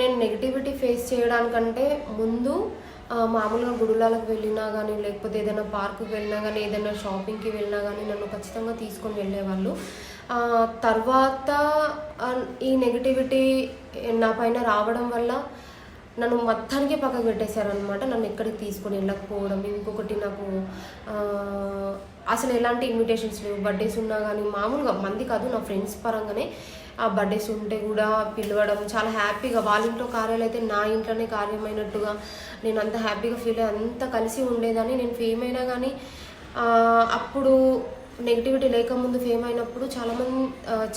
నేను negativity face చేయడానికంటే ముందు మామూలుగా గుడులాలకు వెళ్ళినా కానీ లేకపోతే ఏదైనా పార్కుకి వెళ్ళినా కానీ ఏదైనా షాపింగ్కి వెళ్ళినా కానీ నన్ను ఖచ్చితంగా తీసుకొని వెళ్ళేవాళ్ళు. తర్వాత ఈ నెగిటివిటీ నా పైన రావడం వల్ల నన్ను మొత్తానికి పక్కకు పెట్టేశారనమాట నన్ను ఎక్కడికి తీసుకొని వెళ్ళకపోవడం ఇంకొకటి నాకు అసలు ఎలాంటి ఇన్విటేషన్స్ లేవు. బర్త్డేస్ ఉన్నా కానీ మామూలుగా మంది కాదు నా ఫ్రెండ్స్ పరంగానే ఆ బర్త్డేస్ ఉంటే కూడా పిలవడం చాలా హ్యాపీగా. వాళ్ళ ఇంట్లో కార్యాలు అయితే నా ఇంట్లోనే కార్యమైనట్టుగా నేను అంత హ్యాపీగా ఫీల్ అయ్యి అంత కలిసి ఉండేదాన్ని. నేను ఫేమ్ అయినా కానీ అప్పుడు నెగిటివిటీ లేకముందు ఫేమ్ అయినప్పుడు చాలామంది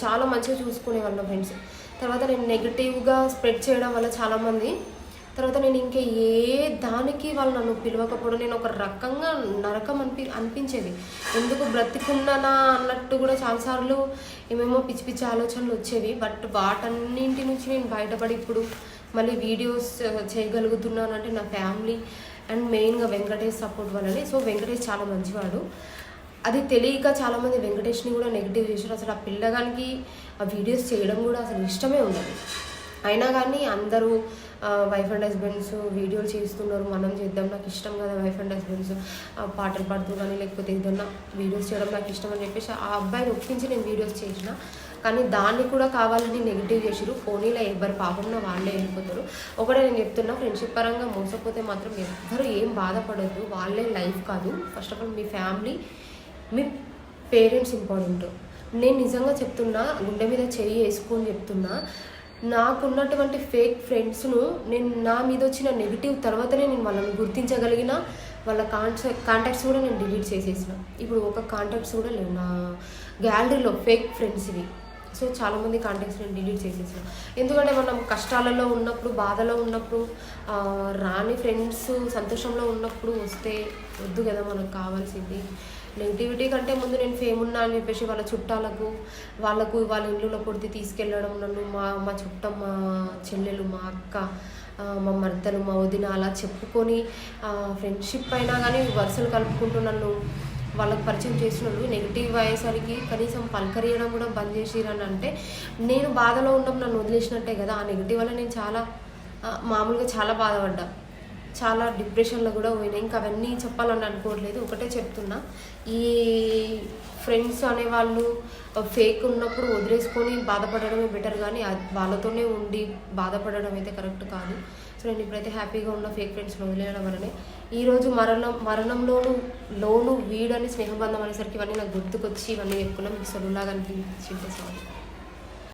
చాలా మంచిగా చూసుకునేవాళ్ళు నా ఫ్రెండ్స్ తర్వాత నేను నెగిటివ్గా స్ప్రెడ్ చేయడం వల్ల చాలామంది తర్వాత నేను ఇంకా ఏ దానికి వాళ్ళు నన్ను పిలవకపోవడం నేను ఒక రకంగా నరకం అనిపి అనిపించేది. ఎందుకు బ్రతికున్నానా అన్నట్టు కూడా చాలాసార్లు ఏమేమో పిచ్చి పిచ్చి ఆలోచనలు వచ్చేవి. బట్ వాటన్నింటి నుంచి నేను బయటపడి ఇప్పుడు మళ్ళీ వీడియోస్ చేయగలుగుతున్నానంటే నా ఫ్యామిలీ అండ్ మెయిన్గా వెంకటేష్ సపోర్ట్ వల్లనే. సో వెంకటేష్ చాలా మంచివాడు. అది తెలియక చాలామంది వెంకటేష్ని కూడా నెగిటివ్ చేశారు. అసలు ఆ పిల్లగానికి ఆ వీడియోస్ చేయడం కూడా అసలు ఇష్టమే ఉండదు. అయినా కానీ అందరూ వైఫ్ అండ్ హస్బెండ్స్ వీడియోలు చేస్తున్నారు. మనం చేద్దాం నాకు ఇష్టం కదా వైఫ్ అండ్ హస్బెండ్స్ పాటలు పాడుతూ కానీ లేకపోతే ఏదన్నా వీడియోస్ చేయడం నాకు ఇష్టం అని చెప్పేసి ఆ అబ్బాయిని ఒప్పించి నేను వీడియోస్ చేసిన. కానీ దాన్ని కూడా కావాలని నెగిటివ్ చేసిరు ఫోనీలో ఎవ్వరు పాపంలో వాళ్ళే వెళ్ళిపోతారు. ఒకటే నేను చెప్తున్నా ఫ్రెండ్షిప్ పరంగా మోసపోతే మాత్రం ఎవ్వరు ఏం బాధపడద్దు. వాళ్ళే లైఫ్ కాదు. ఫస్ట్ ఆఫ్ ఆల్ మీ ఫ్యామిలీ మీ పేరెంట్స్ ఇంపార్టెంట్ నేను నిజంగా చెప్తున్నా గుండె మీద చెయ్యి వేసుకొని చెప్తున్నా నాకున్నటువంటి ఫేక్ ఫ్రెండ్స్ను నేను నా మీద వచ్చిన నెగిటివ్ తర్వాతనే నేను వాళ్ళని గుర్తించగలిగిన వాళ్ళ కాంట కాంటాక్ట్స్ కూడా నేను డిలీట్ చేసేసిన. ఇప్పుడు ఒక కాంటాక్ట్స్ కూడా లేవు నా గ్యాలరీలో ఫేక్ ఫ్రెండ్స్ ఇవి సో చాలామంది కాంటాక్ట్స్ నేను డిలీట్ చేసేసాను. ఎందుకంటే మనం కష్టాలలో ఉన్నప్పుడు బాధలో ఉన్నప్పుడు రాని ఫ్రెండ్స్ సంతోషంలో ఉన్నప్పుడు వస్తే వద్దు కదా మనకు కావాల్సింది. నెగిటివిటీ కంటే ముందు నేను ఫేమ్ ఉన్నా అని చెప్పేసి వాళ్ళ చుట్టాలకు వాళ్ళకు వాళ్ళ ఇళ్ళలో పొడితే తీసుకెళ్ళడం నన్ను మా మా చుట్టం మా చెల్లెలు మా అక్క మా మర్దలు మా వదిన అలా చెప్పుకొని ఫ్రెండ్షిప్ అయినా కానీ వరుసలు కలుపుకుంటూ నన్ను వాళ్ళకి పరిచయం చేసినప్పుడు నెగిటివ్ అయ్యేసరికి కనీసం పలకరియడం కూడా బంద్ చేసిరని అంటే నేను బాధలో ఉండడం నన్ను వదిలేసినట్టే కదా ఆ నెగిటివ్ వల్ల నేను చాలా మామూలుగా చాలా బాధపడ్డా. చాలా డిప్రెషన్లో కూడా పోయినా. ఇంకా అవన్నీ చెప్పాలని అనుకోవట్లేదు. ఒకటే చెప్తున్నా. ఈ ఫ్రెండ్స్ అనేవాళ్ళు ఫేక్ ఉన్నప్పుడు వదిలేసుకొని బాధపడడమే బెటర్ కానీ అది వాళ్ళతోనే ఉండి బాధపడడం అయితే కరెక్ట్ కాదు. సో నేను ఇప్పుడైతే హ్యాపీగా ఉన్న ఫేక్ ఫ్రెండ్స్ని వదిలేయడం వల్లనే. ఈరోజు మరణం మరణంలోను లోను వీడని స్నేహబంధం అనేసరికి ఇవన్నీ నాకు గుర్తుకొచ్చి ఇవన్నీ చెప్పుకున్నాం. మీకు సొలులాగా అనిపించింది సారీ?